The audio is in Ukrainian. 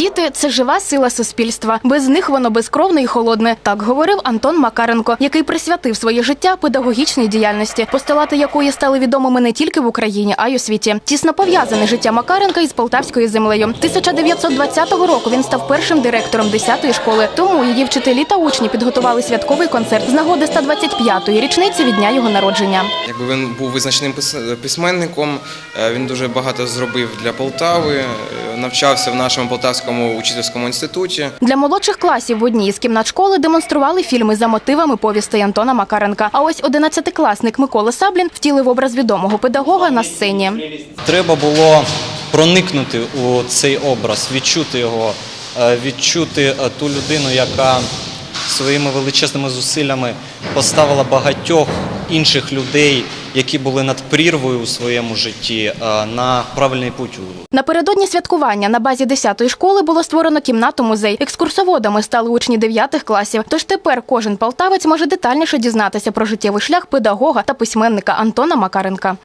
Діти це жива сила суспільства. Без них воно безкровне і холодне. Так говорив Антон Макаренко, який присвятив своє життя педагогічній діяльності, постулати якої стали відомими не тільки в Україні, а й у світі. Тісно пов'язане життя Макаренка із полтавською землею. 1920 року він став першим директором 10-ї школи. Тому її вчителі та учні підготували святковий концерт з нагоди 125-ї річниці від дня його народження. Якби він був визначним пис- письменником, е, він дуже багато зробив для Полтави, навчався в нашому Полтавському учительському інституті. Для молодших класів в одній із кімнат школи демонстрували фільми за мотивами повістей Антона Макаренка. А ось одинадцятикласник Микола Саблін втілив образ відомого педагога на сцені. Треба було проникнути у цей образ, відчути його, е, відчути е, ту людину, яка своїми величезними зусиллями поставила багатьох інших людей, які були над прірвою у своєму житті, е, на правильний путь. Напередодні святкування на базі 10-ї школи було створено кімнату музей. Екскурсоводами стали учні 9 класів. Тож тепер кожен полтавець може детальніше дізнатися про життєвий шлях педагога та письменника Антона Макаренка.